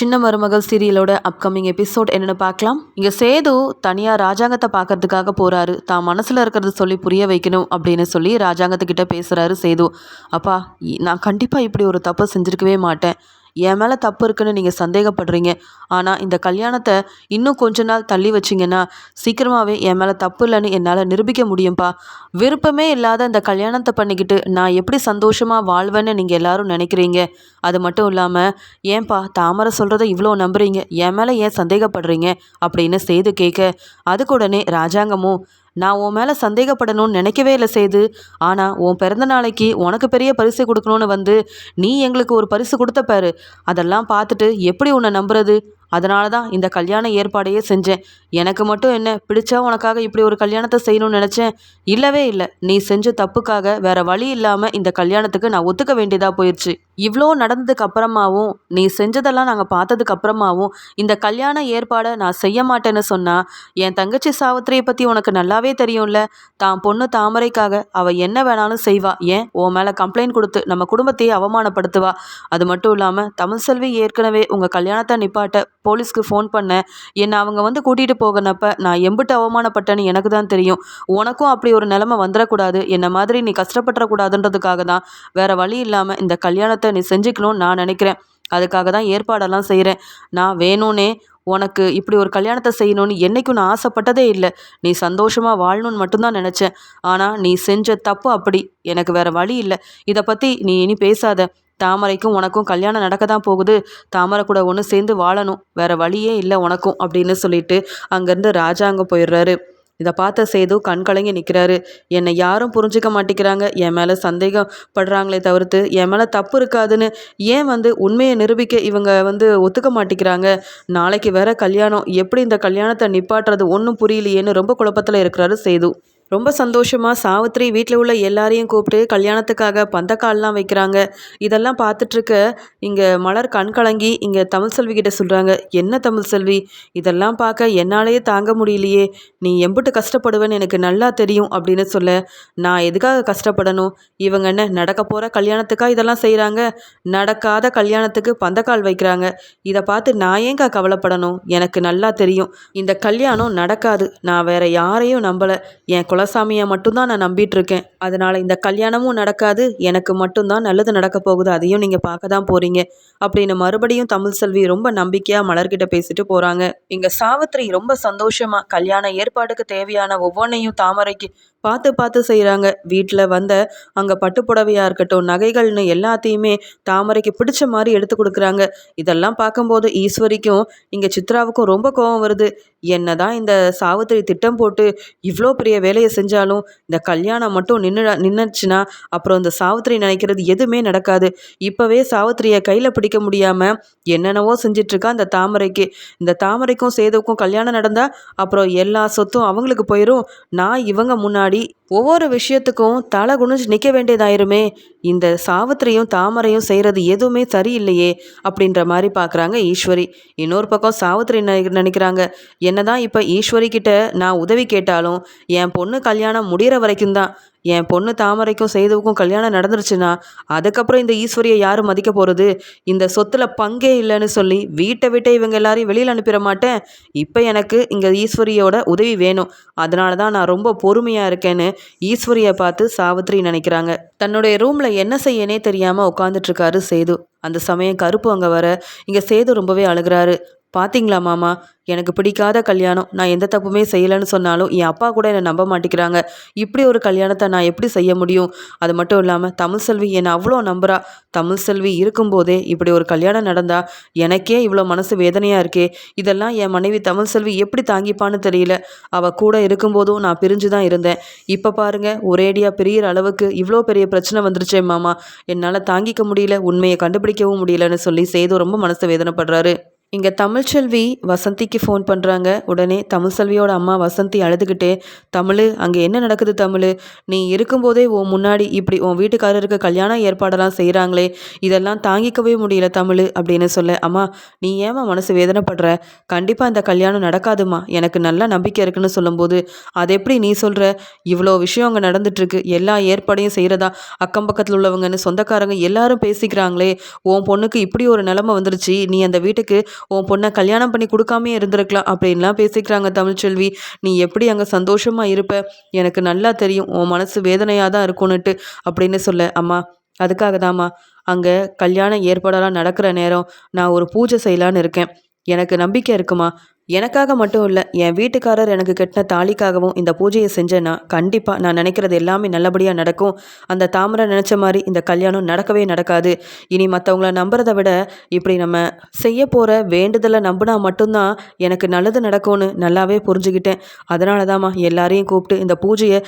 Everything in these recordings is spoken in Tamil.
சின்ன மருமகள் சீரியலோட அப்கமிங் எபிசோட் என்னென்னு பார்க்கலாம். இங்கே சேது தனியாக ராஜாங்கத்தை பார்க்கறதுக்காக போகிறாரு தான் மனசில் இருக்கிறத சொல்லி புரிய வைக்கணும் அப்படின்னு சொல்லி ராஜாங்கத்துக்கிட்ட பேசுகிறாரு சேது. அப்பா இ- நான் கண்டிப்பாக இப்படி ஒரு தப்பு செஞ்சுருக்கவே மாட்டேன். என் மேலே தப்பு இருக்குன்னு நீங்கள் சந்தேகப்படுறீங்க. ஆனால் இந்த கல்யாணத்தை இன்னும் கொஞ்ச நாள் தள்ளி வச்சிங்கன்னா சீக்கிரமாகவே என் மேலே தப்பு இல்லைன்னு என்னால் நிரூபிக்க முடியும்ப்பா விருப்பமே இல்லாத இந்த கல்யாணத்தை பண்ணிக்கிட்டு நான் எப்படி சந்தோஷமாக வாழ்வேன்னு நீங்கள் எல்லாரும் நினைக்கிறீங்க? அது மட்டும் இல்லாமல் ஏன்பா தாமரை சொல்கிறத இவ்வளோ நம்புறீங்க? என் மேலே ஏன் சந்தேகப்படுறீங்க? அப்படின்னு செய்து கேட்க அதுக்கு உடனே ராஜாங்கமும் நான் உன் மேலே சந்தேகப்படணும்னு நினைக்கவே இல்லை சேது. ஆனால் உன் பிறந்த நாளைக்கு உனக்கு பெரிய பரிசு கொடுக்கணும்னு வந்து நீ எங்களுக்கு ஒரு பரிசு கொடுத்த பாரு. அதெல்லாம் பார்த்துட்டு எப்படி உன்னை நம்புறது? அதனால தான் இந்த கல்யாண ஏற்பாடையே செஞ்சேன். எனக்கு மட்டும் என்ன பிடிச்சா உனக்காக இப்படி ஒரு கல்யாணத்தை செய்யணும்னு நினச்சேன்? இல்லவே இல்லை. நீ செஞ்ச தப்புக்காக வேற வழி இல்லாமல் இந்த கல்யாணத்துக்கு நான் ஒத்துக்க வேண்டியதாக போயிடுச்சு இவ்வளோ நடந்ததுக்கு அப்புறமாவும் நீ செஞ்சதெல்லாம் நாங்கள் பார்த்ததுக்கு அப்புறமாவும் இந்த கல்யாண ஏற்பாடை நான் செய்ய மாட்டேன்னு சொன்னால் என் தங்கச்சி சாவித்திரியை பற்றி உனக்கு நல்லாவே தெரியும்ல. தான் பொண்ணு தாமரைக்காக அவள் என்ன வேணாலும் செய்வா. ஏன்? உன் மேலே கம்ப்ளைண்ட் கொடுத்து நம்ம குடும்பத்தையே அவமானப்படுத்துவா. அது மட்டும் இல்லாமல் தமிழ் செல்வி ஏற்கனவே உங்கள் கல்யாணத்தை நிப்பாட்ட போலீஸ்க்கு ஃபோன் பண்ண. என்னை அவங்க வந்து கூட்டிகிட்டு போகினப்ப நான் எம்பிட்டு அவமானப்பட்டேன்னு எனக்கு தான் தெரியும். உனக்கும் அப்படி ஒரு நிலமை வந்துடக்கூடாது. என்னை மாதிரி நீ கஷ்டப்பட்டுறக்கூடாதுன்றதுக்காக தான். வேறு வழி இல்லாமல் இந்த கல்யாணத்தை நீ செஞ்சுக்கணும்னு நான் நினைக்கிறேன். அதுக்காக தான் ஏற்பாடெல்லாம் செய்கிறேன் நான் வேணும்னே உனக்கு இப்படி ஒரு கல்யாணத்தை செய்யணும்னு என்றைக்கும் நான் ஆசைப்பட்டதே இல்லை. நீ சந்தோஷமாக வாழணும்னு மட்டும்தான் நினச்சேன். ஆனால் நீ செஞ்ச தப்பு அப்படி. எனக்கு வேறு வழி இல்லை. இதை பற்றி நீ இனி பேசாத. தாமரைக்கும் உனக்கும் கல்யாணம் நடக்க தான் போகுது. தாமரை கூட ஒன்று சேர்ந்து வாழணும். வேற வழியே இல்லை உனக்கும் அப்படின்னு சொல்லிட்டு அங்கேருந்து ராஜாங்க போயிடுறாரு. இதை பார்த்த சேது கண் கலங்கி நிற்கிறாரு என்னை யாரும் புரிஞ்சுக்க மாட்டேங்கிறாங்க. என் மேலே சந்தேகப்படுறாங்களே தவிர்த்து என் மேலே தப்பு இருக்காதுன்னு ஏன் வந்து உண்மையை நிரூபிக்க இவங்க வந்து ஒத்துக்க மாட்டேங்கிறாங்க? நாளைக்கு வேற கல்யாணம். எப்படி இந்த கல்யாணத்தை நிப்பாட்டுறது? ஒன்றும் புரியலையேன்னு ரொம்ப குழப்பத்தில் இருக்கிறாரு சேது. ரொம்ப சந்தோஷமாக சாவித்திரி வீட்டில் உள்ள எல்லாரையும் கூப்பிட்டு கல்யாணத்துக்காக பந்தக்கால்லாம் வைக்கிறாங்க. இதெல்லாம் பார்த்துட்ருக்க இங்கே மலர் கண் கலங்கி இங்கே தமிழ் செல்வி கிட்ட சொல்கிறாங்க என்ன தமிழ் செல்வி? இதெல்லாம் பார்க்க என்னாலேயே தாங்க முடியலையே. நீ எம்பிட்டு கஷ்டப்படுவேன்னு எனக்கு நல்லா தெரியும் அப்படின்னு சொல்ல நான் எதுக்காக கஷ்டப்படணும்? இவங்க என்ன நடக்க போகிற கல்யாணத்துக்காக இதெல்லாம் செய்கிறாங்க நடக்காத கல்யாணத்துக்கு பந்தக்கால் வைக்கிறாங்க. இதை பார்த்து நான் ஏங்கா கவலைப்படணும்? எனக்கு நல்லா தெரியும். இந்த கல்யாணம் நடக்காது. நான் வேற யாரையும் நம்பலை. என் குழந்தை குலசாமியை மட்டும்தான் நான் நம்பிகிட்ருக்கேன் அதனால் இந்த கல்யாணமும் நடக்காது. எனக்கு மட்டும்தான் நல்லது நடக்க போகுது. அதையும் நீங்கள் பார்க்க தான் போகிறீங்க அப்படின்னு மறுபடியும் தமிழ் செல்வி ரொம்ப நம்பிக்கையாக மலர்கிட்ட பேசிட்டு போகிறாங்க இங்கே சாவித்திரி ரொம்ப சந்தோஷமாக கல்யாண ஏற்பாடுக்கு தேவையான ஒவ்வொன்றையும் தாமரைக்கு பார்த்து பார்த்து செய்கிறாங்க வீட்டில் வந்த அங்கே பட்டுப்புடவையாக இருக்கட்டும் நகைகள்னு எல்லாத்தையுமே தாமரைக்கு பிடிச்ச மாதிரி எடுத்து கொடுக்குறாங்க. இதெல்லாம் பார்க்கும்போது ஈஸ்வரிக்கும் இங்கே சித்ராவுக்கும் ரொம்ப கோபம் வருது. என்னதான் இந்த சாவித்திரி திட்டம் போட்டு இவ்வளோ பெரிய வேலையை செஞ்சாலும் இந்த கல்யாணம் மட்டும் நின்று நின்றுச்சுன்னா அப்புறம் இந்த சாவித்திரி நினைக்கிறது எதுவுமே நடக்காது. இப்போவே சாவித்திரியை கையில் பிடிக்க முடியாமல் என்னென்னவோ செஞ்சிட்ருக்கா அந்த தாமரைக்கு. இந்த தாமரைக்கும் சேதுக்கும் கல்யாணம் நடந்தால் அப்புறம் எல்லா சொத்தும் அவங்களுக்கு போயிடும் நான் இவங்க முன்னாடி ஒவ்வொரு விஷயத்துக்கும் தலை குனிஞ்சு நிற்க வேண்டியதாயிருமே. இந்த சாவித்திரியும் தாமரையும் செய்கிறது எதுவுமே சரியில்லையே அப்படின்ற மாதிரி பார்க்குறாங்க ஈஸ்வரி. இன்னொரு பக்கம் சாவித்திரி நினைக்கிறாங்க என்னதான் இப்போ ஈஸ்வரி கிட்ட நான் உதவி கேட்டாலும் என் பொண்ணு கல்யாணம் முடிகிற வரைக்கும் தான். என் பொண்ணு தாமரைக்கும் சேதுவுக்கும் கல்யாணம் நடந்துருச்சுன்னா அதுக்கப்புறம் இந்த ஈஸ்வரியை யார் மதிக்க போகிறது இந்த சொத்தில் பங்கே இல்லைன்னு சொல்லி வீட்டை விட்டு இவங்க எல்லாரையும் வெளியில் அனுப்பிட மாட்டேன். இப்போ எனக்கு இங்கே ஈஸ்வரியோட உதவி வேணும். அதனால தான் நான் ரொம்ப பொறுமையாக இருக்கேன்னு ஈஸ்வரியை பார்த்து சாவித்திரி நினைக்கிறாங்க. தன்னுடைய ரூமில் என்ன செய்யனே தெரியாமல் உட்காந்துட்ருக்காரு சேது. அந்த சமயம் கருப்பு அங்கே வர இங்கே சேது ரொம்பவே அழுகிறாரு. பாத்தீங்களா மாமா? எனக்கு பிடிக்காத கல்யாணம். நான் எந்த தப்புமே செய்யலைன்னு சொன்னாலும் என் அப்பா கூட என்னை நம்ப மாட்டேங்கிறாங்க. இப்படி ஒரு கல்யாணத்தை நான் எப்படி செய்ய முடியும்? அது மட்டும் இல்லாமல் தமிழ் செல்வி என்னை அவ்வளோ நம்புறா. தமிழ் செல்வி இருக்கும்போதே இப்படி ஒரு கல்யாணம் நடந்தா எனக்கே இவ்வளோ மனசு வேதனையாக இருக்கே. இதெல்லாம் என் மனைவி தமிழ் செல்வி எப்படி தாங்கிப்பான்னு தெரியல. அவள் கூட இருக்கும்போதும் நான் பிரிஞ்சு தான் இருந்தேன். இப்போ பாருங்க ஒரேடியாக பிரியிற அளவுக்கு இவ்வளோ பெரிய பிரச்சனை வந்துருச்சே மாமா. என்னால் தாங்கிக்க முடியல உண்மையை கண்டுபிடிக்கவும் முடியலன்னு சொல்லி சேது ரொம்ப மனசு வேதனைப்படுறாரு. இங்கே தமிழ்ச்செல்வி வசந்திக்கு ஃபோன் பண்ணுறாங்க உடனே தமிழ்செல்வியோட அம்மா வசந்தி அழுதுகிட்டே தமிழ் அங்கே என்ன நடக்குது தமிழ்? நீ இருக்கும்போதே உன் முன்னாடி இப்படி உன் வீட்டுக்காரருக்கு கல்யாண ஏற்பாடெல்லாம் செய்கிறாங்களே இதெல்லாம் தாங்கிக்கவே முடியல தமிழ் அப்படின்னு சொல்ல அம்மா நீ ஏமா மனசு வேதனைப்படுற? கண்டிப்பாக இந்த கல்யாணம் நடக்காதுமா எனக்கு நல்ல நம்பிக்கை இருக்குன்னு சொல்லும்போது அது எப்படி நீ சொல்கிற இவ்வளோ விஷயம் அங்கே நடந்துட்டுருக்கு. எல்லா ஏற்பாடையும் செய்கிறதா அக்கம் பக்கத்தில் உள்ளவங்கன்னு சொந்தக்காரங்க எல்லாரும் பேசிக்கிறாங்களே. உன் பொண்ணுக்கு இப்படி ஒரு நிலமை வந்துருச்சு. நீ அந்த வீட்டுக்கு உன் பொண்ணை கல்யாணம் பண்ணி கொடுக்காமே இருந்திருக்கலாம் அப்படின்லாம் பேசிக்கிறாங்க தமிழ்ச்செல்வி நீ எப்படி அங்கே சந்தோஷமாக இருப்ப? எனக்கு நல்லா தெரியும். உன் மனசு வேதனையாக தான் இருக்கும்னுட்டு அப்படின்னு சொல்ல. அம்மா அதுக்காக தாம்மா அங்கே கல்யாண ஏற்பாடெல்லாம் நடக்கிற நேரம் நான் ஒரு பூஜை செய்யலான்னு இருக்கேன். எனக்கு நம்பிக்கை இருக்குமா? எனக்காக மட்டும் இல்லை என் வீட்டுக்காரர் எனக்கு கட்டின தாலிக்காகவும் இந்த பூஜையை செஞ்சேன்னா கண்டிப்பாக நான் நினைக்கிறது எல்லாமே நல்லபடியாக நடக்கும். அந்த தாமரை நினச்ச மாதிரி இந்த கல்யாணம் நடக்கவே நடக்காது. இனி மற்றவங்கள நம்புறதை விட இப்படி நம்ம செய்ய போகிற வேண்டுதலை நம்பினா மட்டும்தான் எனக்கு நல்லது நடக்கும்னு நல்லாவே புரிஞ்சுக்கிட்டேன் அதனால தாம்மா எல்லாரையும் கூப்பிட்டு இந்த பூஜையை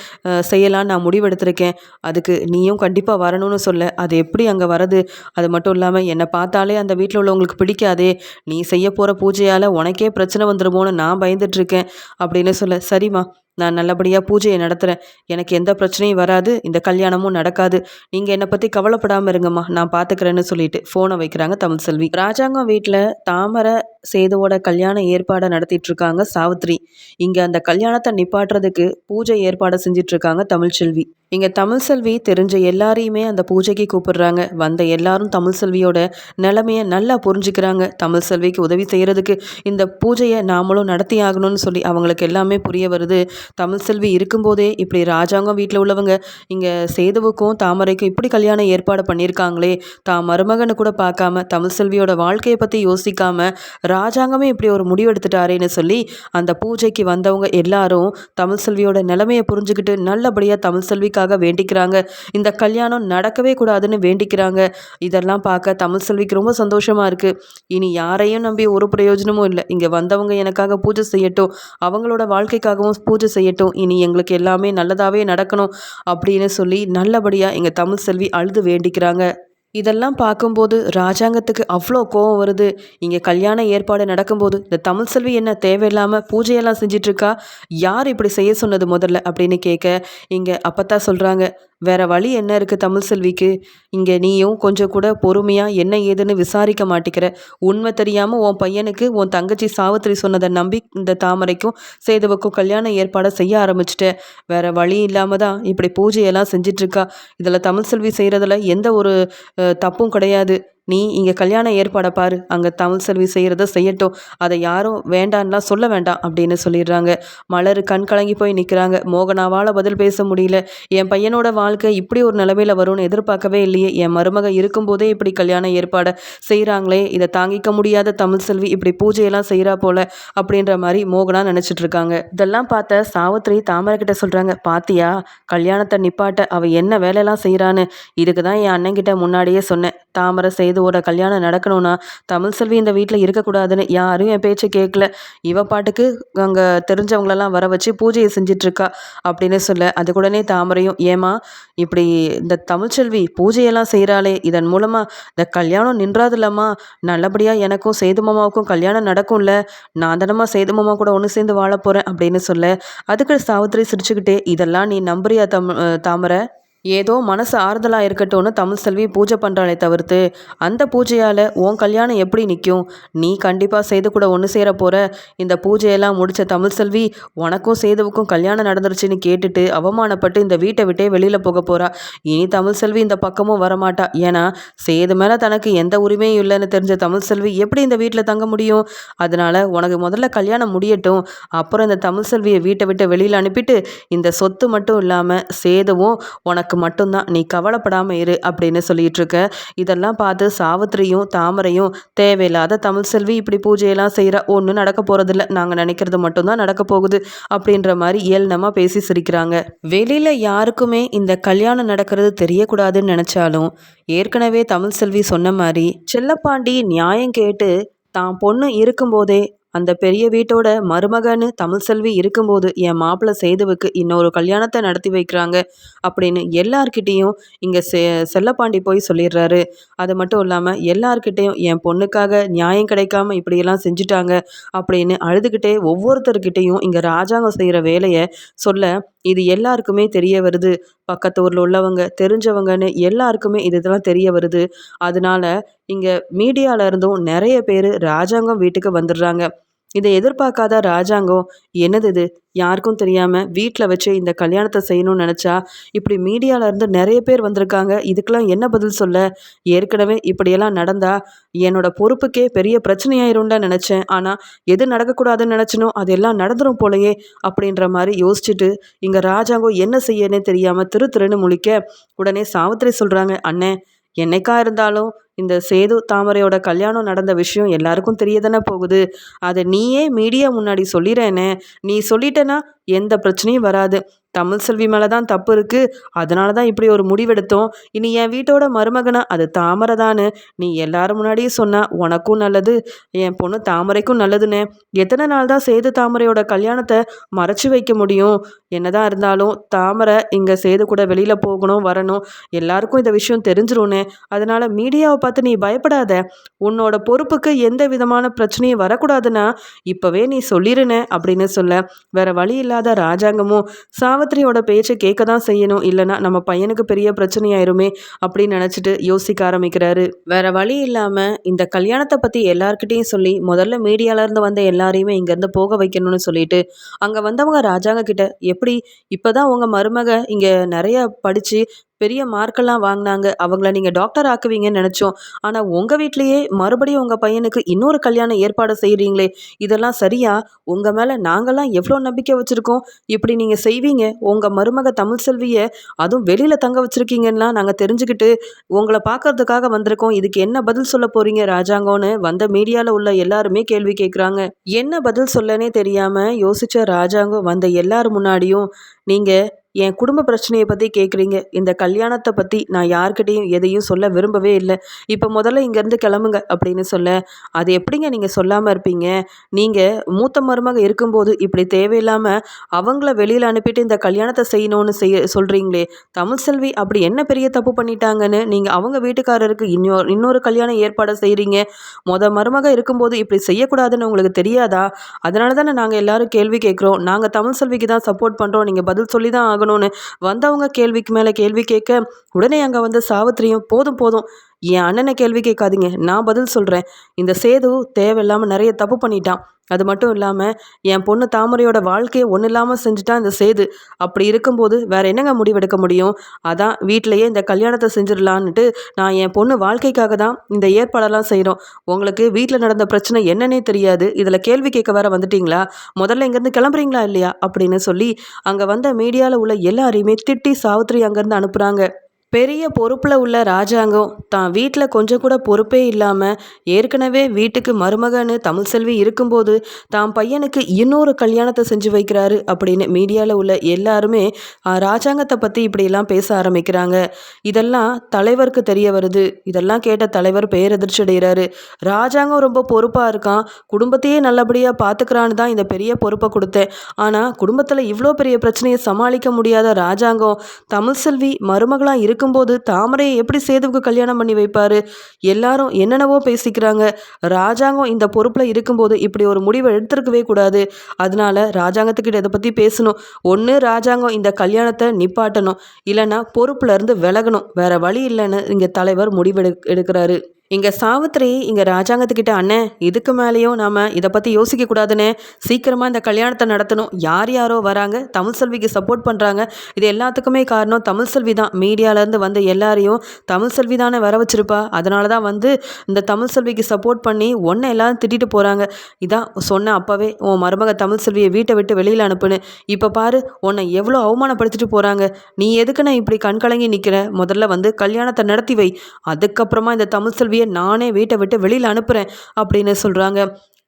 செய்யலான்னு நான் முடிவெடுத்திருக்கேன். அதுக்கு நீயும் கண்டிப்பாக வரணும்னு சொல்ல அது எப்படி அங்கே வரது அது மட்டும் இல்லாமல் என்னை பார்த்தாலே அந்த வீட்டில் உள்ளவங்களுக்கு பிடிக்காதே. நீ செய்ய போகிற பூஜையால் உனக்கே பிரச்சனை வந்துடுமோன்னு நான் பயந்துட்டுருக்கேன் அப்படின்னு சொல்ல சரிம்மா நான் நல்லபடியாக பூஜையை நடத்துகிறேன் எனக்கு எந்த பிரச்சனையும் வராது இந்த கல்யாணமும் நடக்காது. நீங்கள் என்னை பற்றி கவலைப்படாமல் இருங்கம்மா நான் பார்த்துக்கிறேன்னு சொல்லிட்டு ஃபோனை வைக்கிறாங்க தமிழ் செல்வி. ராஜாங்கம் வீட்டில் தாமரை சேதுவோட கல்யாண ஏற்பாடை நடத்திட்டு இருக்காங்க சாவித்ரி. இங்கே அந்த கல்யாணத்தை நிப்பாட்டுறதுக்கு பூஜை ஏற்பாடை செஞ்சிட்டு இருக்காங்க தமிழ்ச்செல்வி. இங்கே தமிழ் செல்வி தெரிஞ்ச எல்லாரையுமே அந்த பூஜைக்கு கூப்பிடுறாங்க. வந்த எல்லாரும் தமிழ் செல்வியோட நிலைமையை நல்லா புரிஞ்சுக்கிறாங்க. தமிழ் செல்விக்கு உதவி செய்கிறதுக்கு இந்த பூஜையை நாமளும் நடத்தி ஆகணும்னு சொல்லி அவங்களுக்கு எல்லாமே புரிய வருது. தமிழ் செல்வி இருக்கும்போதே இப்படி ராஜாங்கம் வீட்டில் உள்ளவங்க இங்கே சேதுவுக்கும் தாமரைக்கும் இப்படி கல்யாணம் ஏற்பாடு பண்ணியிருக்காங்களே. தான் மருமகனு கூட பார்க்காம தமிழ் செல்வியோட வாழ்க்கையை பற்றி யோசிக்காம ராஜாங்கமே இப்படி ஒரு முடிவெடுத்துட்டாரேன்னு சொல்லி அந்த பூஜைக்கு வந்தவங்க எல்லாரும் தமிழ் செல்வியோட நிலைமையை புரிஞ்சுக்கிட்டு நல்லபடியாக தமிழ் செல்விக்காக வேண்டிக்கிறாங்க. இந்த கல்யாணம் நடக்கவே கூடாதுன்னு வேண்டிக்கிறாங்க. இதெல்லாம் பார்க்க தமிழ் செல்விக்கு ரொம்ப சந்தோஷமாக இருக்குது இனி யாரையும் நம்பி ஒரு பிரயோஜனமும் இல்லை. இங்கே வந்தவங்க எனக்காக பூஜை செய்யட்டும். அவங்களோட வாழ்க்கைக்காகவும் பூஜை செய்யட்டும். இனி எங்களுக்கு எல்லாமே நல்லதாகவே நடக்கணும் அப்படின்னு சொல்லி நல்லபடியாக எங்கள் தமிழ் செல்வி அழுது வேண்டிக்கிறாங்க. இதெல்லாம் பார்க்கும்போது ராஜாங்கத்துக்கு அவ்வளோ கோவம் வருது. இங்கே கல்யாண ஏற்பாடு நடக்கும்போது இந்த தமிழ் செல்வி என்ன தேவையில்லாமல் பூஜையெல்லாம் செஞ்சிட்ருக்கா? யார் இப்படி செய்ய சொன்னது முதல்ல அப்படின்னு கேட்க இங்கே அப்பத்தா சொல்கிறாங்க வேற வழி என்ன இருக்குது தமிழ் செல்விக்கு? இங்கே நீயும் கொஞ்சம் கூட பொறுமையாக என்ன ஏதுன்னு விசாரிக்க மாட்டேங்கிற உண்மை தெரியாமல் உன் பையனுக்கு உன் தங்கச்சி சாவித்திரி சொன்னதை நம்பி இந்த தாமரைக்கும் சேதுவுக்கும் கல்யாண ஏற்பாடை செய்ய ஆரம்பிச்சிட்டேன் வேற வழி இல்லாமல் தான் இப்படி பூஜையெல்லாம் செஞ்சிட்ருக்கா இதில் தமிழ் செல்வி செய்கிறதுல எந்த ஒரு தப்பும் கிடையாது. நீ இங்கே கல்யாண ஏற்பாடை பாரு. அங்கே தமிழ் செல்வி செய்கிறத செய்யட்டும். அதை யாரும் வேண்டான்லாம் சொல்ல வேண்டாம் அப்படின்னு சொல்லிடுறாங்க. மலர் கண் கலங்கி போய் நிற்கிறாங்க மோகனாவால் பதில் பேச முடியல. என் பையனோட வாழ்க்கை இப்படி ஒரு நிலைமையில் வரும்னு எதிர்பார்க்கவே இல்லையே. என் மருமக இருக்கும்போதே இப்படி கல்யாண ஏற்பாடை செய்கிறாங்களே இதை தாங்கிக்க முடியாத தமிழ் செல்வி இப்படி பூஜையெல்லாம் செய்கிறா போல அப்படின்ற மாதிரி மோகனா நினச்சிட்டு இருக்காங்க இதெல்லாம் பார்த்த சாவித்திரி தாமரை கிட்ட சொல்கிறாங்க பாத்தியா கல்யாணத்தை நிப்பாட்ட அவள் என்ன வேலையெல்லாம் செய்கிறான்னு இதுக்கு தான் என் அண்ணன் கிட்ட முன்னாடியே சொன்னேன். தாமரை செய் சேதுவோட கல்யாணம் நடக்கணும்னா தமிழ் செல்வி இந்த வீட்டில் இருக்கக்கூடாதுன்னு யாரும் என் பேச்சை கேட்கல. இவ பாட்டுக்கு அங்கே தெரிஞ்சவங்களெல்லாம் வர வச்சு பூஜையை செஞ்சிட்ருக்கா அப்படின்னு சொல்ல அது கூடனே தாமரையும் ஏமா இப்படி இந்த தமிழ்ச்செல்வி பூஜையெல்லாம் செய்கிறாளே இதன் மூலமாக இந்த கல்யாணம் நின்றாதுல்லம்மா. நல்லபடியாக எனக்கும் சேது மாமாவுக்கும் கல்யாணம் நடக்கும்ல. நான் தானம்மா சேது மாமா கூட ஒன்று சேர்ந்து வாழ போகிறேன் அப்படின்னு சொல்ல அதுக்கு சாவித்திரி சிரிச்சுக்கிட்டே இதெல்லாம் நீ நம்புறியா தம் தாமரை? ஏதோ மனசு ஆறுதலாக இருக்கட்டும்னு தமிழ் செல்வி பூஜை பண்ணுறாளே தவிர்த்து அந்த பூஜையால் உன் கல்யாணம் எப்படி நிற்கும் நீ கண்டிப்பாக செய்து கூட ஒன்று சேர போகிற இந்த பூஜையெல்லாம் முடித்த தமிழ் செல்வி உனக்கும் சேதுவுக்கும் கல்யாணம் நடந்துருச்சுன்னு கேட்டுட்டு அவமானப்பட்டு இந்த வீட்டை விட்டே வெளியில் போக போகிறா இனி தமிழ் செல்வி இந்த பக்கமும் வரமாட்டா. ஏன்னா சேது மேலே தனக்கு எந்த உரிமையும் இல்லைன்னு தெரிஞ்ச தமிழ் செல்வி எப்படி இந்த வீட்டில் தங்க முடியும்? அதனால் உனக்கு முதல்ல கல்யாணம் முடியட்டும். அப்புறம் இந்த தமிழ் செல்வியை வீட்டை விட்டு வெளியில் அனுப்பிட்டு இந்த சொத்து மட்டும் இல்லாமல் சேதுவும் உனக்கு உனக்கு மட்டும்தான். நீ கவலைப்படாமல் இரு அப்படின்னு சொல்லிட்டு இருக்க இதெல்லாம் பார்த்து சாவித்திரியும் தாமரையும் தேவையில்லாத தமிழ் செல்வி இப்படி பூஜையெல்லாம் செய்கிற ஒன்றும் நடக்க போகிறதில்ல நாங்கள் நினைக்கிறது மட்டும்தான் நடக்க போகுது அப்படின்ற மாதிரி ஏளனமாக பேசி சிரிக்கிறாங்க. வெளியில் யாருக்குமே இந்த கல்யாணம் நடக்கிறது தெரியக்கூடாதுன்னு நினச்சாலும் ஏற்கனவே தமிழ் செல்வி சொன்ன மாதிரி செல்லப்பாண்டி நியாயம் கேட்டு தான் பொண்ணு இருக்கும்போதே அந்த பெரிய வீட்டோட மருமகன்னு தமிழ் செல்வி இருக்கும்போது என் மாப்பிள்ளை சேதுவுக்கு இன்னொரு கல்யாணத்தை நடத்தி வைக்கிறாங்க அப்படின்னு எல்லார்கிட்டேயும் இங்கே செ செல்லப்பாண்டி போய் சொல்லிடுறாரு. அது மட்டும் இல்லாமல் எல்லார்கிட்டேயும் என் பொண்ணுக்காக நியாயம் கிடைக்காம இப்படியெல்லாம் செஞ்சுட்டாங்க அப்படின்னு அழுதுகிட்டே ஒவ்வொருத்தர்கிட்டேயும் இங்கே ராஜாங்கம் செய்கிற வேலையை சொல்ல இது எல்லாருக்குமே தெரிய வருது. பக்கத்து ஊரில் உள்ளவங்க தெரிஞ்சவங்கன்னு எல்லாருக்குமே இது இதெல்லாம் தெரிய வருது. அதனால இங்கே மீடியாவில் இருந்தும் நிறைய பேர் ராஜாங்கம் வீட்டுக்கு வந்துடுறாங்க. இதை எதிர்பார்க்காத ராஜாங்கம் என்னது இது? யாருக்கும் தெரியாமல் வீட்டில் வச்சு இந்த கல்யாணத்தை செய்யணும்னு நினச்சா இப்படி மீடியாவிலேருந்து நிறைய பேர் வந்திருக்காங்க. இதுக்கெல்லாம் என்ன பதில் சொல்ல? ஏற்கனவே இப்படியெல்லாம் நடந்தா என்னோட பொறுப்புக்கே பெரிய பிரச்சனையாயிரும்ல நினச்சேன். ஆனால் எது நடக்கக்கூடாதுன்னு நினச்சினோ அதெல்லாம் நடந்துடும் போலையே அப்படின்ற மாதிரி யோசிச்சுட்டு இங்கே ராஜாங்கம் என்ன செய்யனே தெரியாமல் திரு திருன்னு முழிக்க உடனே சாவித்திரி சொல்கிறாங்க அண்ணே என்னைக்கா இருந்தாலும் இந்த சேது தாமரையோட கல்யாணம் நடந்த விஷயம் எல்லாருக்கும் தெரிய தானே போகுது. அதை நீயே மீடியா முன்னாடி சொல்லிடுறேனே நீ சொல்லிட்டேன்னா எந்த பிரச்சனையும் வராது. தமிழ் செல்வி மேலே தான் தப்பு இருக்குது அதனால தான் இப்படி ஒரு முடிவெடுத்தோம். இனி என் வீட்டோட மருமகனா அது தாமரை தானு நீ எல்லாரும் முன்னாடியும் சொன்னால் உனக்கும் நல்லது என் பொண்ணு தாமரைக்கும் நல்லதுன்னு. எத்தனை நாள் தான் சேது தாமரையோட கல்யாணத்தை மறைச்சி வைக்க முடியும்? என்னதான் இருந்தாலும் தாமரை இங்கே சேது கூட வெளியில் போகணும் வரணும். எல்லாருக்கும் இந்த விஷயம் தெரிஞ்சிரும்னு. அதனால் மீடியாவை பார்த்து நீ பயப்படாத. உன்னோட பொறுப்புக்கு எந்த விதமான பிரச்சனையும் வரக்கூடாதுன்னா இப்போவே நீ சொல்லிருன அப்படின்னு சொல்ல. வேற வழி இல்லாத ராஜாங்கமும் சாவித்திரியோட பேச்சை கேட்க தான் செய்யணும். இல்லைன்னா நம்ம பையனுக்கு பெரிய பிரச்சனையாயிருமே அப்படின்னு நினச்சிட்டு யோசிக்க ஆரம்பிக்கிறாரு. வேற வழி இல்லாமல் இந்த கல்யாணத்தை பற்றி எல்லார்கிட்டையும் சொல்லி முதல்ல மீடியாவிலேருந்து வந்த எல்லாரையுமே இங்கேருந்து போக வைக்கணும்னு சொல்லிட்டு அங்கே வந்தவங்க ராஜாங்க கிட்ட எப்படி? இப்போ தான் உங்கள் மருமக இங்கே நிறைய படித்து பெரிய மார்க்கெல்லாம் வாங்கினாங்க. அவங்கள நீங்கள் டாக்டர் ஆக்குவீங்கன்னு நினச்சோம். ஆனால் உங்கள் வீட்லேயே மறுபடியும் உங்கள் பையனுக்கு இன்னொரு கல்யாணம் ஏற்பாடு செய்கிறீங்களே இதெல்லாம் சரியா? உங்கள் மேலே நாங்கள்லாம் எவ்வளோ நம்பிக்கை வச்சுருக்கோம்? இப்படி நீங்கள் செய்வீங்க. உங்கள் மருமக தமிழ் செல்வியை அதுவும் வெளியில் தங்க வச்சுருக்கீங்கன்னா நாங்கள் தெரிஞ்சுக்கிட்டு உங்களை பார்க்கறதுக்காக வந்திருக்கோம். இதுக்கு என்ன பதில் சொல்ல போகிறீங்க ராஜாங்கோன்னு வந்த மீடியாவில் உள்ள எல்லாருமே கேள்வி கேட்குறாங்க என்ன பதில் சொல்லனே தெரியாமல் யோசித்த ராஜாங்கம் வந்த எல்லார் முன்னாடியும் நீங்கள் என் குடும்ப பிரச்சனையை பற்றி கேட்குறீங்க இந்த கல்யாணத்தை பற்றி நான் யார்கிட்டையும் எதையும் சொல்ல விரும்பவே இல்லை. இப்போ முதல்ல இங்கேருந்து கிளம்புங்க அப்படின்னு சொல்ல. அது எப்படிங்க நீங்கள் சொல்லாமல் இருப்பீங்க? நீங்கள் மூத்த மருமக இருக்கும்போது இப்படி தேவையில்லாமல் அவங்கள வெளியில் அனுப்பிட்டு இந்த கல்யாணத்தை செய்யணும்னு செய்ய சொல்கிறீங்களே தமிழ் செல்வி அப்படி என்ன பெரிய தப்பு பண்ணிட்டாங்கன்னு நீங்கள் அவங்க வீட்டுக்காரருக்கு இன்னொரு இன்னொரு கல்யாணம் ஏற்பாடு செய்கிறீங்க மொத மருமக இருக்கும்போது இப்படி செய்யக்கூடாதுன்னு உங்களுக்கு தெரியாதா? அதனால தானே நாங்கள் எல்லோரும் கேள்வி கேட்குறோம் நாங்கள் தமிழ் செல்விக்கு தான் சப்போர்ட் பண்ணுறோம் நீங்கள் பதில் சொல்லி தான் ஆகணும்னு வந்தவங்க கேள்விக்கு மேலே கேள்வி கேட்க உடனே அங்கே வந்து சாவித்திரியும் போதும் போதும். என் அண்ணனை கேள்வி கேட்காதீங்க. நான் பதில் சொல்கிறேன் இந்த சேது தேவையில்லாமல் நிறைய தப்பு பண்ணிட்டான். அது மட்டும் இல்லாமல் என் பொண்ணு தாமரையோட வாழ்க்கையை ஒன்றும் இல்லாமல் செஞ்சுட்டா இந்த சேது. அப்படி இருக்கும்போது வேற என்னங்க முடிவெடுக்க முடியும்? அதான் வீட்டிலையே இந்த கல்யாணத்தை செஞ்சிடலான்னுட்டு நான் என் பொண்ணு வாழ்க்கைக்காக தான் இந்த ஏற்பாடெல்லாம் செய்கிறோம் உங்களுக்கு வீட்டில் நடந்த பிரச்சனை என்னன்னே தெரியாது. இதில் கேள்வி கேட்க வேற வந்துட்டீங்களா? முதல்ல இங்கேருந்து கிளம்புறீங்களா இல்லையா? அப்படின்னு சொல்லி அங்கே வந்த மீடியாவில் உள்ள எல்லாரையுமே திட்டி சாவித்திரி அங்கேருந்து அனுப்புகிறாங்க பெரிய பொறுப்பில் உள்ள ராஜாங்கம். தான் வீட்டில் கொஞ்சம் கூட பொறுப்பே இல்லாமல் ஏற்கனவே வீட்டுக்கு மருமகன்னு தமிழ் செல்வி இருக்கும்போது தான் பையனுக்கு இன்னொரு கல்யாணத்தை செஞ்சு வைக்கிறாரு அப்படின்னு மீடியாவில் உள்ள எல்லாருமே ராஜாங்கத்தை பற்றி இப்படியெல்லாம் பேச ஆரம்பிக்கிறாங்க. இதெல்லாம் தலைவருக்கு தெரிய வருது. இதெல்லாம் கேட்ட தலைவர் பேரதிர்ச்சி அடைகிறாரு. ராஜாங்கம் ரொம்ப பொறுப்பாக இருக்கான். குடும்பத்தையே நல்லபடியாக பார்த்துக்கிறான்னு தான் இந்த பெரிய பொறுப்பை கொடுத்தேன். ஆனால் குடும்பத்தில் இவ்வளோ பெரிய பிரச்சனையை சமாளிக்க முடியாத ராஜாங்கம் தமிழ் செல்வி மருமகளாக இருக்க இருக்கும்போது தாமரையை எப்படி சேதுவுக்கு கல்யாணம் பண்ணி வைப்பார்? எல்லாரும் என்னென்னவோ பேசிக்கிறாங்க. ராஜாங்கம் இந்த பொறுப்பில் இருக்கும்போது இப்படி ஒரு முடிவை எடுத்திருக்கவே கூடாது. அதனால ராஜாங்கத்துக்கிட்ட இதை பற்றி பேசணும். ஒன்று ராஜாங்கம் இந்த கல்யாணத்தை நிப்பாட்டணும். இல்லைன்னா பொறுப்புல இருந்து விலகணும். வேற வழி இல்லைன்னு இங்கே தலைவர் முடிவெடு எடுக்கிறாரு. இங்கே சாவித்திரி இங்கே ராஜாங்கத்துக்கிட்ட அண்ணன் இதுக்கு மேலேயும் நாம் இதை பற்றி யோசிக்கக்கூடாதுன்னு சீக்கிரமாக இந்த கல்யாணத்தை நடத்தணும். யார் யாரோ வராங்க. தமிழ் செல்விக்கு சப்போர்ட் பண்ணுறாங்க இது எல்லாத்துக்குமே காரணம் தமிழ் செல்வி தான். மீடியாவிலேருந்து வந்து எல்லாரையும் தமிழ் செல்வி தானே வர வச்சிருப்பா. அதனால தான் வந்து இந்த தமிழ் செல்விக்கு சப்போர்ட் பண்ணி ஒன்றை எல்லாரும் திட்டிட்டு போகிறாங்க இதான் சொன்ன அப்போவே உன் மருமக தமிழ் செல்வியை வீட்டை விட்டு வெளியில் அனுப்புன்னு. இப்போ பாரு உன்னை எவ்வளோ அவமானப்படுத்திட்டு போகிறாங்க நீ எதுக்கு நான் இப்படி கண்கலங்கி நிற்கிற முதல்ல வந்து கல்யாணத்தை நடத்தி வை. அதுக்கப்புறமா இந்த தமிழ் செல்வியை நானே வீட்டை விட்டு வெளியில் அனுப்புகிறேன் அப்படின்னு சொல்கிறாங்க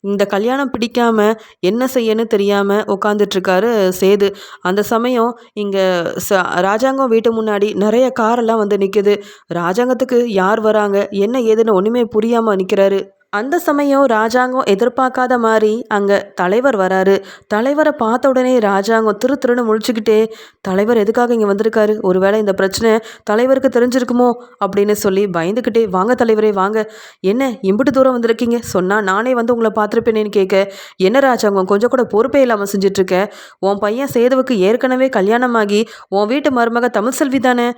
இந்த கல்யாணம் பிடிக்காம என்ன செய்யன்னு தெரியாமல் உட்காந்துட்ருக்காரு சேது. அந்த சமயம் இங்கே ச ராஜாங்கம் வீட்டு முன்னாடி நிறைய காரெல்லாம் வந்து நிற்குது ராஜாங்கத்துக்கு யார் வராங்க? என்ன ஏதுன்னு ஒன்றுமே புரியாமல் நிற்கிறாரு அந்த சமயம் ராஜாங்கம் எதிர்பார்க்காத மாதிரி அங்கே தலைவர் வராரு. தலைவரை பார்த்த உடனே ராஜாங்கம் திரு திருன்னு முழிச்சுக்கிட்டே தலைவர் எதுக்காக இங்கே வந்திருக்காரு? ஒருவேளை இந்த பிரச்சனை தலைவருக்கு தெரிஞ்சிருக்குமோ? அப்படின்னு சொல்லி பயந்துக்கிட்டே வாங்க தலைவரே வாங்க. என்ன இம்பிட்டு தூரம் வந்திருக்கீங்க? சொன்னால் நானே வந்து உங்களை பார்த்துருப்பேனேன்னு கேட்க என்ன ராஜாங்கம் கொஞ்சம் கூட பொறுப்பே இல்லாமல் செஞ்சிட்ருக்க? உன் பையன் சேதுவுக்கு ஏற்கனவே கல்யாணமாகி உன் வீட்டு மருமக தமிழ் செல்வி தானே?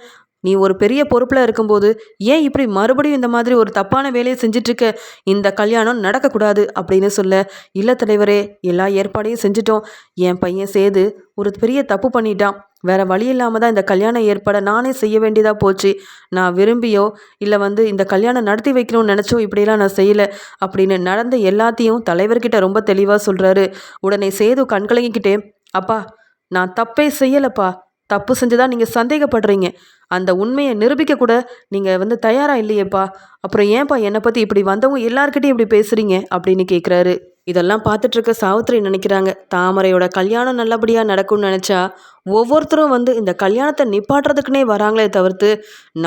நீ ஒரு பெரிய பொறுப்பில் இருக்கும்போது ஏன் இப்படி மறுபடியும் இந்த மாதிரி ஒரு தப்பான வேலையை செஞ்சிட்ருக்க இந்த கல்யாணம் நடக்கக்கூடாது அப்படின்னு சொல்ல இல்லை தலைவரே எல்லா ஏற்பாடையும் செஞ்சிட்டோம். என் பையன் சேது ஒரு பெரிய தப்பு பண்ணிட்டான். வேற வழி இல்லாமல் தான் இந்த கல்யாணம் ஏற்பட நானே செய்ய வேண்டியதாக போச்சு. நான் விரும்பியோ இல்லை வந்து இந்த கல்யாணம் நடத்தி வைக்கணும்னு நினச்சோ இப்படியெல்லாம் நான் செய்யலை அப்படின்னு நடந்த எல்லாத்தையும் தலைவர்கிட்ட ரொம்ப தெளிவாக சொல்கிறாரு உடனே சேது கண்கலங்கிக்கிட்டே அப்பா நான் தப்பே செய்யலைப்பா. தப்பு செஞ்சுதான் நீங்கள் சந்தேகப்படுறீங்க. அந்த உண்மையை நிரூபிக்க கூட நீங்கள் வந்து தயாராக இல்லையேப்பா. அப்புறம் ஏன்ப்பா என்னை பற்றி இப்படி வந்தவங்க எல்லாருக்கிட்டையும் இப்படி பேசுகிறீங்க அப்படின்னு கேட்குறாரு இதெல்லாம் பார்த்துட்டு இருக்க சாவித்திரி நினைக்கிறாங்க. தாமரையோட கல்யாணம் நல்லபடியாக நடக்கும்னு நினச்சா ஒவ்வொருத்தரும் வந்து இந்த கல்யாணத்தை நிப்பாட்டுறதுக்குன்னே வராங்களே தவிர்த்து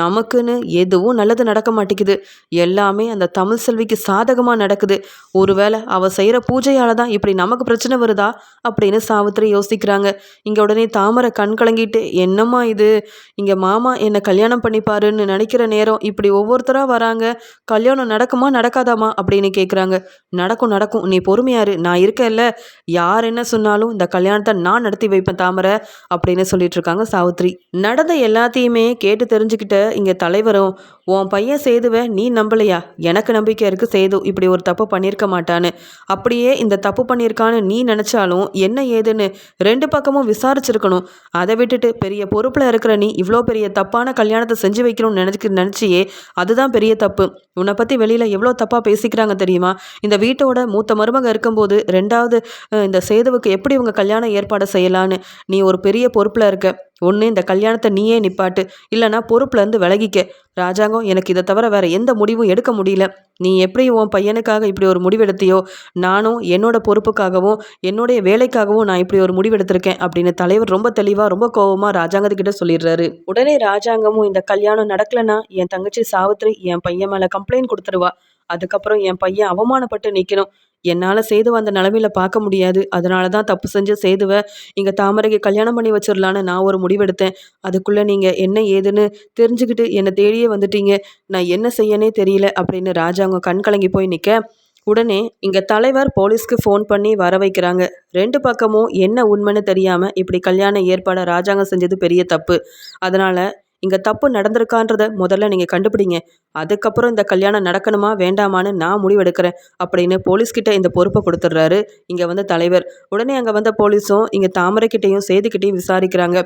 நமக்குன்னு எதுவும் நல்லது நடக்க மாட்டேங்குது. எல்லாமே அந்த தமிழ் செல்விக்கு சாதகமாக நடக்குது. ஒருவேளை அவள் செய்கிற பூஜையால் தான் இப்படி நமக்கு பிரச்சனை வருதா? அப்படின்னு சாவித்திரி யோசிக்கிறாங்க. இங்கே உடனே தாமரை கண் கலங்கிட்டு என்னம்மா இது? இங்கே மாமா என்னை கல்யாணம் பண்ணிப்பாருன்னு நினைக்கிற நேரம் இப்படி ஒவ்வொருத்தராக வராங்க? கல்யாணம் நடக்குமா நடக்காதாமா? அப்படின்னு கேட்குறாங்க நடக்கும் நடக்கும். நீ பொறுமையாரு நான் இருக்கேன்ல. யார் என்ன சொன்னாலும் இந்த கல்யாணத்தை நான் நடத்தி வைப்பேன் தாமரை. அப்படின்னு சொல்லிட்டு இருக்காங்க சாவித்ரி நடந்த எல்லாத்தையுமே கேட்டு தெரிஞ்சுக்கிட்ட இங்கே தலைவரும் உன் பையன் சேதுவை நீ நம்பலையா? எனக்கு நம்பிக்கை இருக்கு சேது இப்படி ஒரு தப்பு பண்ணியிருக்க மாட்டான்னு. அப்படியே இந்த தப்பு பண்ணியிருக்கான்னு நீ நினச்சாலும் என்ன ஏதுன்னு ரெண்டு பக்கமும் விசாரிச்சிருக்கணும். அதை விட்டுட்டு பெரிய பொறுப்பில் இருக்கிற நீ இவ்வளோ பெரிய தப்பான கல்யாணத்தை செஞ்சு வைக்கணும்னு நினச்சி நினச்சியே அதுதான் பெரிய தப்பு. உன்னை பற்றி வெளியில் எவ்வளோ தப்பாக பேசிக்கிறாங்க தெரியுமா? இந்த வீட்டோட மூத்த மருமக இருக்கும்போது ரெண்டாவது இந்த சேதுவுக்கு எப்படி இவங்க கல்யாணம் ஏற்பாடு செய்யலான்னு நீ ஒரு பெரிய பொறுப்பில் இருக்க. ஒன்று இந்த கல்யாணத்தை நீயே நிப்பாட்டு. இல்லைனா பொறுப்புலேருந்து விலகிக்க. ராஜாங்கம் எனக்கு இதை தவிர வேறு எந்த முடிவும் எடுக்க முடியல. நீ எப்படி உன் பையனுக்காக இப்படி ஒரு முடிவெடுத்தியோ நானும் என்னோட பொறுப்புக்காகவும் என்னுடைய வேலைக்காகவும் நான் இப்படி ஒரு முடிவெடுத்திருக்கேன் அப்படின்னு தலைவர் ரொம்ப தெளிவாக ரொம்ப கோபமாக ராஜாங்கத்துக்கிட்ட சொல்லிடுறாரு. உடனே ராஜாங்கமும் இந்த கல்யாணம் நடக்கலைன்னா என் தங்கச்சி சாவித்ரி என் பையன் மேலே கம்ப்ளைண்ட் கொடுத்துருவா. அதுக்கப்புறம் என் பையன் அவமானப்பட்டு நிற்கணும் என்னால் சேதுவை அந்த நிலமையில பார்க்க முடியாது. அதனால தான் தப்பு செஞ்சு சேதுவை இங்கே தாமரைக்கு கல்யாணம் பண்ணி வச்சிடலான்னு நான் ஒரு முடிவெடுத்தேன். அதுக்குள்ளே நீங்கள் என்ன ஏதுன்னு தெரிஞ்சுக்கிட்டு என்னை தேடியே வந்துட்டீங்க. நான் என்ன செய்யனே தெரியல அப்படின்னு ராஜா அவங்க கண் கலங்கி போய் நிற்க உடனே இங்கே தலைவர் போலீஸ்க்கு ஃபோன் பண்ணி வர வைக்கிறாங்க. ரெண்டு பக்கமும் என்ன உண்மைன்னு தெரியாமல் இப்படி கல்யாண ஏற்பாடை ராஜாங்கம் செஞ்சது பெரிய தப்பு. அதனால் இங்கே தப்பு நடந்திருக்கான்றத முதல்ல நீங்கள் கண்டுபிடிங்க. அதுக்கப்புறம் இந்த கல்யாணம் நடக்கணுமா வேண்டாமான்னு நான் முடிவெடுக்கிறேன் அப்படின்னு போலீஸ்கிட்ட இந்த பொறுப்பை கொடுத்துட்றாரு. இங்கே வந்த தலைவர். உடனே அங்கே வந்த போலீஸும் இங்கே தாமரைக்கிட்டையும் சேதுக்கிட்டையும் விசாரிக்கிறாங்க.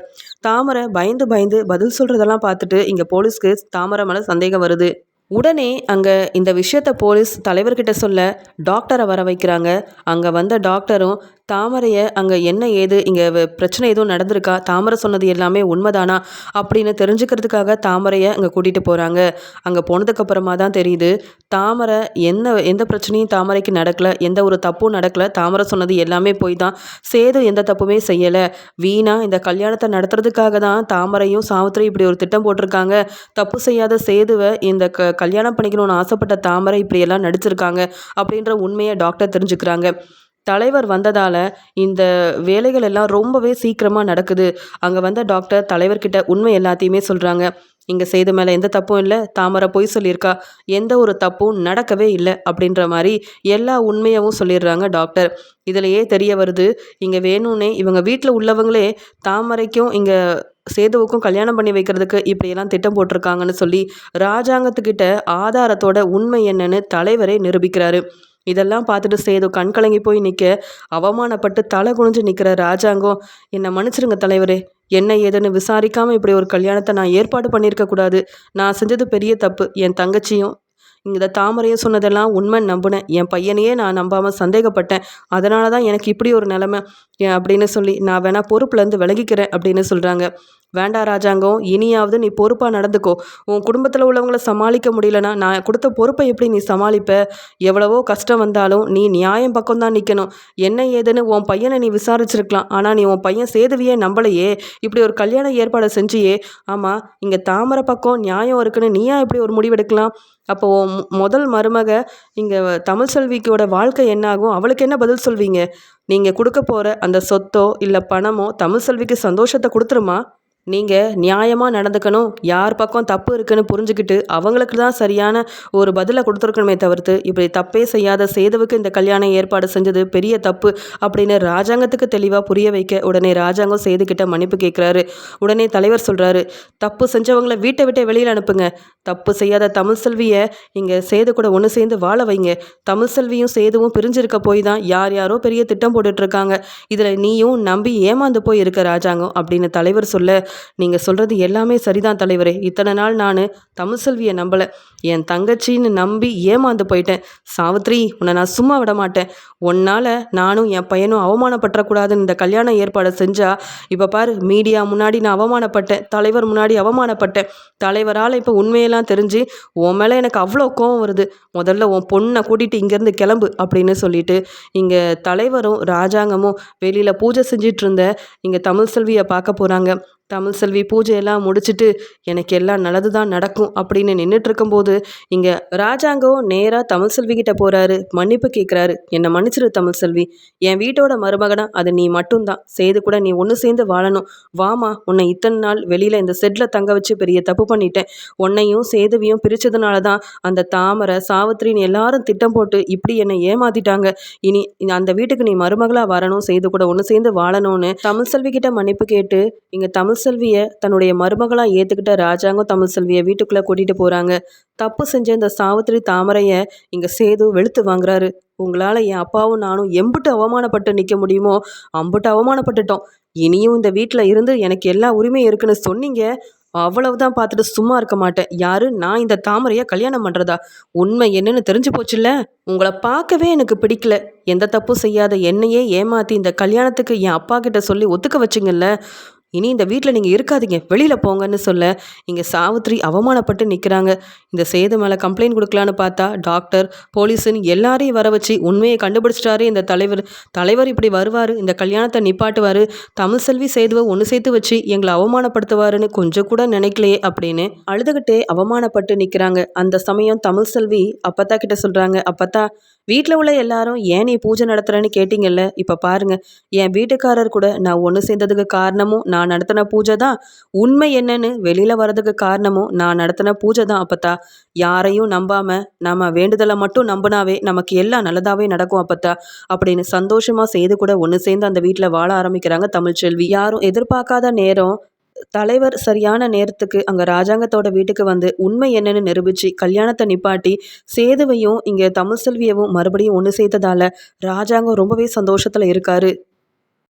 தாமரை பயந்து பயந்து பதில் சொல்கிறதெல்லாம் பார்த்துட்டு இங்கே போலீஸ்க்கு தாமரை மேலே சந்தேகம் வருது. உடனே அங்கே இந்த விஷயத்த போலீஸ் தலைவர்கிட்ட சொல்ல டாக்டரை வர வைக்கிறாங்க. அங்கே வந்த டாக்டரும் தாமரையை அங்கே என்ன ஏது இங்கே பிரச்சனை எதுவும் நடந்திருக்கா? தாமரை சொன்னது எல்லாமே உண்மைதானா? அப்படின்னு தெரிஞ்சுக்கிறதுக்காக தாமரையை அங்கே கூட்டிகிட்டு போகிறாங்க அங்கே போனதுக்கப்புறமா தான் தெரியுது தாமரை என்ன எந்த பிரச்சனையும் தாமரைக்கு நடக்கலை எந்த ஒரு தப்பும் நடக்கலை. தாமரை சொன்னது எல்லாமே போய் தான் சேது எந்த தப்புமே செய்யலை. வீணா இந்த கல்யாணத்தை நடத்துறதுக்காக தான் தாமரையும் சாவித்திரி இப்படி ஒரு திட்டம் போட்டிருக்காங்க. தப்பு செய்யாத சேதுவை இந்த க கல்யாணம் பண்ணிக்கணும்னு ஆசைப்பட்ட தாமரை இப்படியெல்லாம் நடிச்சிருக்காங்க அப்படின்ற உண்மையை டாக்டர் தெரிஞ்சுக்கிறாங்க. தலைவர் வந்ததால் இந்த வேலைகள் எல்லாம் ரொம்பவே சீக்கிரமாக நடக்குது. அங்கே வந்த டாக்டர் தலைவர்கிட்ட உண்மை எல்லாத்தையுமே சொல்கிறாங்க இங்கே செய்த மேலே எந்த தப்பும் இல்லை. தாமரை பொய் சொல்லியிருக்கா. எந்த ஒரு தப்பும் நடக்கவே இல்லை அப்படின்ற மாதிரி எல்லா உண்மையவும் சொல்லிடுறாங்க டாக்டர் இதிலையே தெரிய வருது இங்கே வேணும்னே இவங்க வீட்டில் உள்ளவங்களே தாமரைக்கும் இங்கே சேதுவுக்கும் கல்யாணம் பண்ணி வைக்கிறதுக்கு இப்படியெல்லாம் திட்டம் போட்டிருக்காங்கன்னு சொல்லி ராஜாங்கத்துக்கிட்ட ஆதாரத்தோட உண்மை என்னன்னு தலைவரே நிரூபிக்கிறாரு. இதெல்லாம் பார்த்துட்டு சேது கண் கலங்கி போய் நிற்க அவமானப்பட்டு தலை குனிஞ்சு நிற்கிற ராஜாங்கம் என்னை மன்னிச்சிருங்க தலைவரே. என்ன ஏதுன்னு விசாரிக்காமல் இப்படி ஒரு கல்யாணத்தை நான் ஏற்பாடு பண்ணியிருக்க கூடாது. நான் செஞ்சது பெரிய தப்பு. என் தங்கச்சியும் இந்த தாமரையும் சொன்னதெல்லாம் உண்மை நம்பினேன். என் பையனையே நான் நம்பாமல் சந்தேகப்பட்டேன். அதனால தான் எனக்கு இப்படி ஒரு நிலமை அப்படின்னு சொல்லி நான் வேணால் பொறுப்புலேருந்து விலகிக்கிறேன் அப்படின்னு சொல்கிறாங்க வேண்டாம் ராஜாங்கம் இனியாவது நீ பொறுப்பாக நடந்துக்கோ. உன் குடும்பத்தில் உள்ளவங்கள சமாளிக்க முடியலனா நான் கொடுத்த பொறுப்பை எப்படி நீ சமாளிப்ப? எவ்வளவோ கஷ்டம் வந்தாலும் நீ நியாயம் பக்கம் தான் நிற்கணும் என்ன ஏதுன்னு உன் பையனை நீ விசாரிச்சிருக்கலாம். ஆனால் நீ உன் பையன் சேதுவியே நம்பலையே. இப்படி ஒரு கல்யாண ஏற்பாடை செஞ்சியே. ஆமாம் இங்கே தாமரை பக்கம் நியாயம் இருக்குன்னு நீயா இப்படி ஒரு முடிவெடுக்கலாம்? அப்போ உன் முதல் மருமக இங்கே தமிழ் செல்விக்கோட வாழ்க்கை என்னாகும்? அவளுக்கு என்ன பதில் சொல்வீங்க? நீங்கள் கொடுக்க போகிற அந்த சொத்தோ இல்லை பணமோ தமிழ் செல்விக்கு சந்தோஷத்தை கொடுத்துருமா? நீங்கள் நியாயமாக நடந்துக்கணும் யார் பக்கம் தப்பு இருக்குன்னு புரிஞ்சுக்கிட்டு அவங்களுக்கு தான் சரியான ஒரு பதிலை கொடுத்துருக்கணுமே தவிர்த்து இப்படி தப்பே செய்யாத சேதுவுக்கு இந்த கல்யாணம் ஏற்பாடு செஞ்சது பெரிய தப்பு அப்படின்னு ராஜாங்கத்துக்கு தெளிவாக புரிய வைக்க உடனே ராஜாங்கம் சேதுக்கிட்ட மன்னிப்பு கேட்குறாரு. உடனே தலைவர் சொல்கிறாரு தப்பு செஞ்சவங்களை வீட்டை விட்டு வெளியில் அனுப்புங்க. தப்பு செய்யாத தமிழ் செல்வியை இங்கே சேது கூட ஒன்று சேர்ந்து வாழ வைங்க. தமிழ் செல்வியும் சேதுவும் பிரிஞ்சிருக்க போய் தான் யார் யாரோ பெரிய திட்டம் போட்டுட்ருக்காங்க இதில் நீயும் நம்பி ஏமாந்து போய் இருக்க ராஜாங்கம் அப்படின்னு தலைவர் சொல்ல நீங்கள் சொல்கிறது எல்லாமே சரிதான் தலைவரே. இத்தனை நாள் நான் தமிழ் செல்வியை நம்பலை. என் தங்கச்சின்னு நம்பி ஏமாந்து போயிட்டேன். சாவித்ரி உன்னை நான் சும்மா விட மாட்டேன். உன்னால் நானும் என் பையனும் அவமானப்பட்டுறக்கூடாதுன்னு இந்த கல்யாண ஏற்பாடை செஞ்சால் இப்போ பாரு மீடியா முன்னாடி நான் அவமானப்பட்டேன். தலைவர் முன்னாடி அவமானப்பட்டேன். தலைவரால் இப்போ உண்மையெல்லாம் தெரிஞ்சு உன் மேலே எனக்கு அவ்வளோ கோவம் வருது. முதல்ல உன் பொண்ணை கூட்டிகிட்டு இங்கேருந்து கிளம்பு அப்படின்னு சொல்லிட்டு இங்கே தலைவரும் ராஜாங்கமும் வெளியில் பூஜை செஞ்சிட்டு இருந்த இங்கே தமிழ் செல்வியை பார்க்க போகிறாங்க தமிழ் செல்வி பூஜையெல்லாம் முடிச்சிட்டு எனக்கு எல்லாம் நல்லது தான் நடக்கும் அப்படின்னு நின்றுட்டு இருக்கும்போது இங்கே ராஜாங்கம் நேராக தமிழ் செல்வி கிட்ட போகிறாரு மன்னிப்பு கேட்குறாரு என்னை மன்னிச்சிரு தமிழ் செல்வி. என் வீட்டோட மருமகனா அது நீ மட்டும்தான். செய்து கூட நீ ஒன்று சேர்ந்து வாழணும். வாமா உன்னை இத்தனை நாள் வெளியில் இந்த செட்டில் தங்க வச்சு பெரிய தப்பு பண்ணிட்டேன். உன்னையும் சேதுவியும் பிரித்ததுனால தான் அந்த தாமரை சாவித்திரின்னு எல்லாரும் திட்டம் போட்டு இப்படி என்னை ஏமாத்திட்டாங்க. இனி அந்த வீட்டுக்கு நீ மருமகளாக வரணும் செய்து கூட ஒன்று சேர்ந்து வாழணும்னு. தமிழ் செல்வி கிட்ட மன்னிப்பு கேட்டு இங்கே தமிழ் செல்வியை தன்னுடைய மருமகளாக ஏற்றுக்கிட்ட ராஜாங்கம் தமிழ்செல்வியை வீட்டுக்குள்ளே கூட்டிகிட்டு போகிறாங்க. தப்பு செஞ்ச இந்த சாவித்திரி தாமரையை இங்கே சேது வெளுத்து வாங்குறாரு. உங்களால் என் அப்பாவும் நானும் எம்புட்டு அவமானப்பட்டு நிற்க முடியுமோ? அம்புட்டு அவமானப்பட்டுட்டோம். இனியும் இந்த வீட்டில் இருந்து எனக்கு எல்லா உரிமையும் இருக்குன்னு சொன்னீங்க. அவ்வளவுதான் பார்த்துட்டு சும்மா இருக்க மாட்டேன். யாரு? நான் இந்த தாமரையை கல்யாணம் பண்ணுறதா? உண்மை என்னன்னு தெரிஞ்சு போச்சுல்ல? உங்களை பார்க்கவே எனக்கு பிடிக்கல. எந்த தப்பும் செய்யாத என்னையே ஏமாற்றி இந்த கல்யாணத்துக்கு என் அப்பா கிட்ட சொல்லி ஒத்துக்க வச்சிங்கல்ல? இனி இந்த வீட்டில் நீங்கள் இருக்காதீங்க. வெளியில் போங்கன்னு சொல்ல இங்கே சாவித்ரி அவமானப்பட்டு நிற்கிறாங்க இந்த சேது மேலே கம்ப்ளைண்ட் கொடுக்கலான்னு பார்த்தா டாக்டர் போலீஸுன்னு எல்லாரையும் வர வச்சு உண்மையை கண்டுபிடிச்சிட்டாரு இந்த தலைவர். தலைவர் இப்படி வருவார் இந்த கல்யாணத்தை நிப்பாட்டுவார் தமிழ் செல்வி சேதுவை ஒன்று சேர்த்து வச்சு எங்களை அவமானப்படுத்துவாருன்னு கொஞ்சம் கூட நினைக்கலையே அப்படின்னு அழுதுகிட்டே அவமானப்பட்டு நிற்கிறாங்க அந்த சமயம் தமிழ் செல்வி அப்பத்தா கிட்ட சொல்கிறாங்க அப்பத்தா வீட்டில் உள்ள எல்லாரும் ஏன் நீ பூஜை நடத்துகிறேன்னு கேட்டிங்கல்ல? இப்போ பாருங்க என் வீட்டுக்காரர் கூட நான் ஒன்று சேர்ந்ததுக்கு காரணமும் நான் நடத்தின பூஜை தான். உண்மை என்னன்னு வெளியில் வர்றதுக்கு காரணமும் நான் நடத்தின பூஜை தான் அப்பத்தா. யாரையும் நம்பாம நம்ம வேண்டுதலை மட்டும் நம்பினாவே நமக்கு எல்லாம் நல்லதாவே நடக்கும் அப்பத்தா அப்படின்னு சந்தோஷமா செய்து கூட ஒன்று சேர்ந்து அந்த வீட்டில் வாழ ஆரம்பிக்கிறாங்க தமிழ்ச்செல்வி. யாரும் எதிர்பார்க்காத நேரம் தலைவர் சரியான நேரத்துக்கு அங்கே ராஜாங்கத்தோட வீட்டுக்கு வந்து உண்மை என்னன்னு நிரூபிச்சு கல்யாணத்தை நிப்பாட்டி சேதுவையும் இங்கே தமிழ் செல்வியவும் மறுபடியும் ஒன்று சேர்த்ததால ராஜாங்கம் ரொம்பவே சந்தோஷத்தில் இருக்காரு.